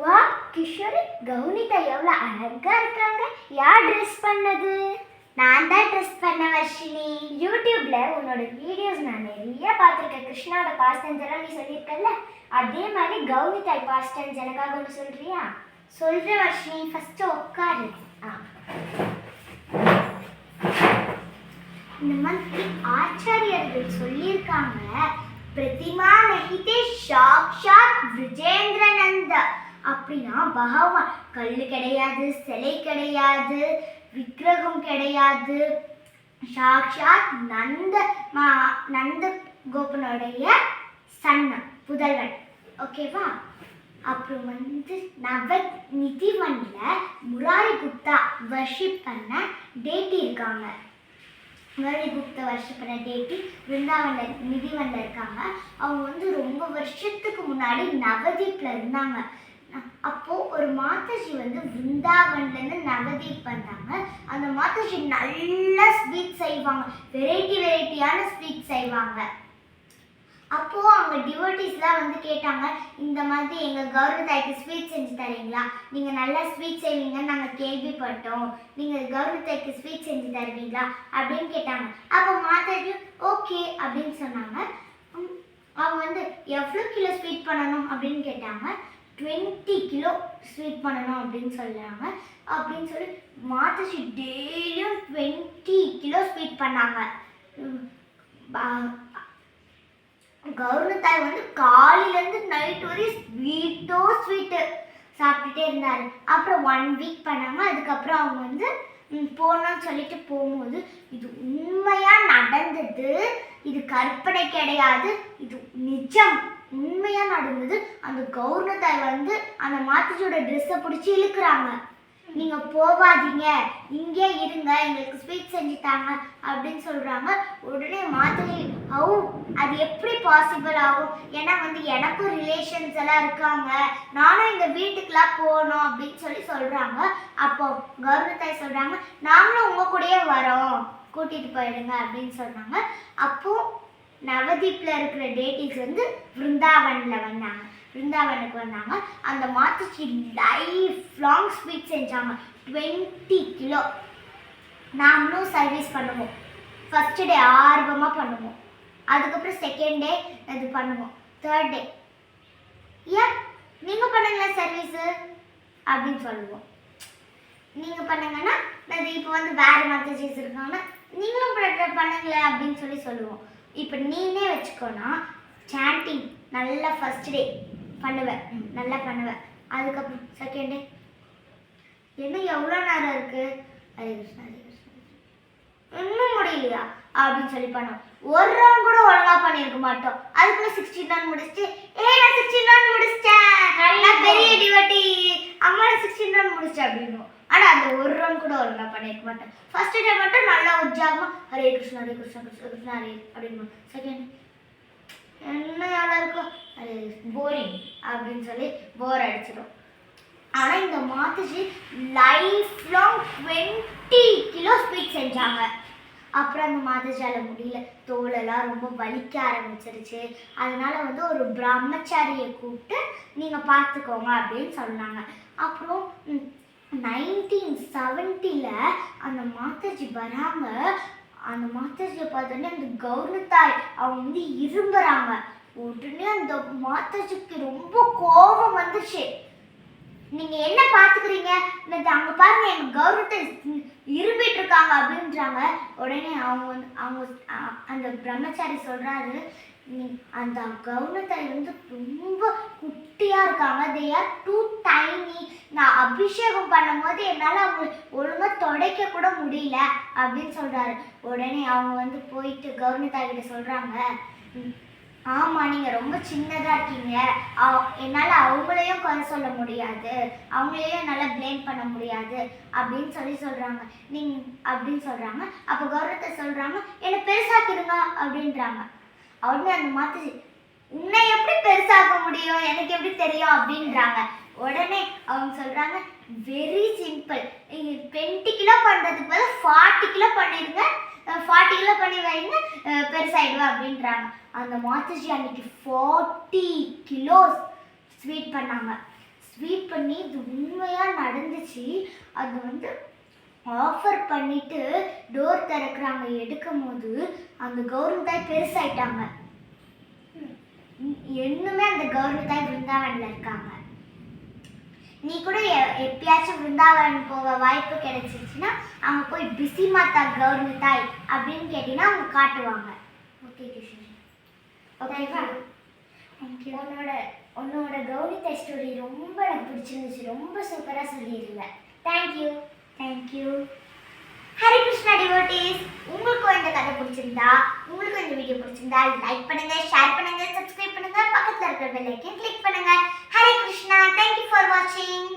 வா கிஷோரி. கவுனிதா எவ்வளோ அழகா இருக்காங்க. யார் ட்ரெஸ் பண்ணது? நான் தான் ட்ரெஸ் பண்ண வர்ஷினி. யூடியூப்ல உன்னோட வீடியோஸ் நான் நிறைய பார்த்துருக்கேன். கிருஷ்ணாவோட பாஸ்ட் டென்ஸ் நீ சொல்லியிருக்கல அதே மாதிரி கவுனிதாய் பாஸ்ட் எனக்காக ஒன்று சொல்றியா? சொல்கிறேன் வர்ஷினி. ஃபர்ஸ்ட் உட்காரு. ஆ. இந்த மாதிரி ஆச்சாரியர்கள் சொல்லியிருக்காங்க. பிரதிமா நெகிதே சாக்ஷாத் விஜேந்திரநந்த அப்படின்னா பகவான் கல் கிடையாது சிலை கிடையாது விக்கிரகம் கிடையாது. சாக்ஷாத் நந்த மா நந்த கோபனுடைய சன்னம் புதல்வன். ஓகேவா அப்புறம் வந்து நவ நிதிவன்ல முராரி குப்தா வர்ஷிப் பண்ண டேட்டி இருக்காங்க. முராரிகுப்தா வர்ஷிப் பண்ண டேட்டி பிருந்தாவனில் நிதிவனில் இருக்காங்க. அவங்க வந்து ரொம்ப வருஷத்துக்கு முன்னாடி நவதீப்ல இருந்தாங்க. மாதாஜி வந்து விருந்தாவன்லேருந்து நவதீப் வந்தாங்க அந்த மாதாஜி நல்லா ஸ்வீட் செய்வாங்க. வெரைட்டி வெரைட்டியான ஸ்வீட் செய்வாங்க. அப்போது அவங்க டிவோட்டிஸ்லாம் வந்து கேட்டாங்க இந்த மாதிரி எங்கள் கௌரவத்தாய்க்கு ஸ்வீட் செஞ்சு தரீங்களா? நீங்கள் நல்லா ஸ்வீட் செய்வீங்கன்னு நாங்கள் கேள்விப்பட்டோம். நீங்கள் கௌரவத்தாய்க்கு ஸ்வீட் செஞ்சு தருவீங்களா? அப்படின்னு கேட்டாங்க. அப்போ மாதாஜி ஓகே அப்படின்னு சொன்னாங்க. அவங்க வந்து எவ்வளோ கிலோ ஸ்வீட் பண்ணணும்? அப்படின்னு கேட்டாங்க. டுவெண்ட்டி கிலோ ஸ்வீட் பண்ணணும் அப்படின்னு சொல்கிறாங்க அப்படின்னு சொல்லி மாதாஜி டெய்லியும் டுவெண்ட்டி கிலோ ஸ்வீட் பண்ணாங்க. உம், தாய் வந்து காலையிலேருந்து நைட் வரையும் ஸ்வீட்டோ ஸ்வீட்டு சாப்பிட்டுட்டே இருந்தார். அப்புறம் ஒன் வீக் பண்ணாங்க. அதுக்கப்புறம் அவங்க வந்து ம், சொல்லிட்டு போகும்போது இது உண்மையாக நடந்தது? இது கற்பனை கிடையாது. இது நிஜம். உண்மையாக நடந்தது. அந்த கௌரவத்தாய் வந்து அந்த மாத்திஜியோட ட்ரெஸ்ஸை பிடிச்சி இழுக்கிறாங்க. நீங்க போகாதீங்க இங்கே இருங்க. எங்களுக்கு ஸ்வீட் செஞ்சு தாங்க அப்படின்னு சொல்றாங்க. உடனே மாத்திரை ஓ அது எப்படி பாசிபிள் ஆகும் ஏன்னா வந்து எனக்கும் ரிலேஷன்ஸ் எல்லாம் இருக்காங்க. நானும் இந்த வீட்டுக்கெல்லாம் போகணும். அப்படின்னு சொல்லி சொல்றாங்க. அப்போ கௌரவத்தாய் சொல்றாங்க நாங்களும் உங்க கூடயே வரோம். கூட்டிட்டு போயிடுங்க. அப்படின்னு சொன்னாங்க. அப்போ நவதீப்பில் இருக்கிற டேட்டிஸ் வந்து விருந்தாவனில் வந்தாங்க. பிருந்தாவனுக்கு வந்தாங்க. அந்த மாத்துச்சி லைஃப் லாங் ஸ்வீட் செஞ்சாங்க. டுவெண்ட்டி கிலோ நாமளும் சர்வீஸ் பண்ணுவோம். ஃபர்ஸ்ட் டே ஆர்வமாக பண்ணுவோம். அதுக்கப்புறம் செகண்ட் டே இது பண்ணுவோம். தேர்ட் டே ஏன்? நீங்கள் பண்ணுங்களேன் சர்வீஸு அப்படின்னு சொல்லுவோம். நீங்கள் பண்ணுங்கன்னா அது இப்போ வந்து வேறு மாத்தஜிஸ் இருக்காங்கன்னா நீங்களும் பண்ணுங்களேன் அப்படின்னு சொல்லி சொல்லுவோம். இப்போ நீனே வச்சுக்கோனா சாண்டிங் நல்லா ஃபர்ஸ்ட் டே பண்ணுவேன் நல்லா பண்ணுவேன் அதுக்கப்புறம் செகண்ட் டே இன்னும் எவ்வளோ நேரம் இருக்கு? ஹரே கிருஷ்ணா ஹரே கிருஷ்ணா. இன்னும் முடியலையா? அப்படின்னு சொல்லி பண்ணோம். ஒரு ரவுண்ட் கூட ஒழுங்கா பண்ணியிருக்க மாட்டோம். அதுக்குள்ள சிக்ஸ்டீன் ரன் முடிச்சுட்டு ஏ நான் சிக்ஸ்டீன் ரன் முடிச்சிட்டேன். நான் பெரிய டிவட்டி அம்மா நான் சிக்ஸ்டீன் ரன் முடிச்சிட்டேன் அப்படின்னு ஒரு ரன் கூட ஒழுங்கா பண்ணியிருக்க மாட்டேன். ஃபர்ஸ்ட் டே மட்டும் நல்லா உற்சாகமாக ஹரே கிருஷ்ணா ஹரே கிருஷ்ணா கிருஷ்ண கிருஷ்ணா ஹரே அப்படின்னு செகண்ட் என்ன எவ்வளோ இருக்கும்? அது போரிங் அப்படின்னு சொல்லி போர் அடிச்சிடும் ஆனால் இந்த Mataji life long twenty kilo sweet செஞ்சாங்க. அப்புறம் அந்த மாதஜால முடியல. தோலெல்லாம் ரொம்ப வலிக்க ஆரம்பிச்சிருச்சு. அதனால வந்து ஒரு பிரம்மச்சாரியை கூப்பிட்டு நீங்கள் பார்த்துக்கோங்க அப்படின்னு சொன்னாங்க. அப்புறம் செவன்ட்டியில் அந்த மாதாஜி வராங்க. அந்த மாதாஜியை பார்த்தோன்னே அந்த கௌரத்தாய் அவங்க வந்து இரும்புறாங்க. உடனே அந்த மாதாஜிக்கு ரொம்ப கோபம் வந்துச்சு. நீங்கள் என்ன பார்த்துக்கிறீங்க? இன்னது அங்கே பாருங்க எங்கள் கௌரவத்தை இரும்பிட்டு இருக்காங்க அப்படின்றாங்க. உடனே அவங்க வந்து அவங்க அ- அந்த பிரம்மச்சாரி சொல்கிறாரு அந்த கவுனத்தை வந்து ரொம்ப குட்டியா இருக்காங்க. தே ஆர் டூ டைனி நான் அபிஷேகம் பண்ணும்போது என்னால் அவங்க ஒழுங்காக தொடைக்க கூட முடியல அப்படின்னு சொல்றாரு. உடனே அவங்க வந்து போயிட்டு கவுனத்தா கிட்ட சொல்றாங்க. "ம், நீங்கள் ரொம்ப சின்னதாக இருக்கீங்க. அவ- அவங்களையும் குறை சொல்ல முடியாது. அவங்களையும் என்னால் ப்ளேம் பண்ண முடியாது அப்படின்னு சொல்லி சொல்கிறாங்க நீங்க அப்படின்னு சொல்கிறாங்க அப்போ கௌரவத்தை சொல்கிறாங்க என்னை பெருசாக்கிடுங்க அப்படின்றாங்க. உடனே அந்த மாதிரி உன்னை எப்படி பெருசாக்க முடியும்? எனக்கு எப்படி தெரியும்? அப்படின்றாங்க. உடனே அவங்க சொல்றாங்க வெரி சிம்பிள் நீங்க டுவெண்ட்டி கிலோ பண்ணுறதுக்கு பதில் ஃபார்ட்டி கிலோ பண்ணிடுங்க ஃபார்ட்டி கிலோ பண்ணி வைங்க. அஹ் அப்படின்றாங்க. அந்த மாத்துஜி அன்னைக்கு ஃபார்ட்டி கிலோஸ் ஸ்வீட் பண்ணாங்க. ஸ்வீட் பண்ணி இது உண்மையாக நடந்துச்சு. அது வந்து ஆஃபர் பண்ணிட்டு டோர் திறக்கிறாங்க. எடுக்கும் போது அந்த கௌரவ தாய் பெருசாயிட்டாங்க. இன்னுமே அந்த கௌரவ தாய் பிருந்தாவனில் இருக்காங்க. நீ கூட எப்பயாச்சும் பிருந்தாவன் போக வாய்ப்பு கிடைச்சிச்சுன்னா அவங்க போய் பிஸி மாதா கௌரவ தாய் அப்படின்னு கேட்டீங்கன்னா அவங்க காட்டுவாங்க. ஓகே கிஷோர். ஓகேவா உன்னோட உன்னோட கௌரி தாய் ஸ்டோரி ரொம்ப எனக்கு பிடிச்சிருந்துச்சு. ரொம்ப சூப்பராக சொல்லியிருந்த. Thank you thank you Hari Krishna devotees உங்களுக்கும் இந்த கதை பிடிச்சிருந்தா உங்களுக்கும் இந்த வீடியோ பிடிச்சிருந்தா லைக் பண்ணுங்க ஷேர் பண்ணுங்க சப்ஸ்கிரைப் பண்ணுங்க பக்கத்தில் இருக்கிற பெல் ஐக்கன் கிளிக் பண்ணுங்க. ஹரி கிருஷ்ணா தேங்க்யூ ஃபார் வாட்சிங்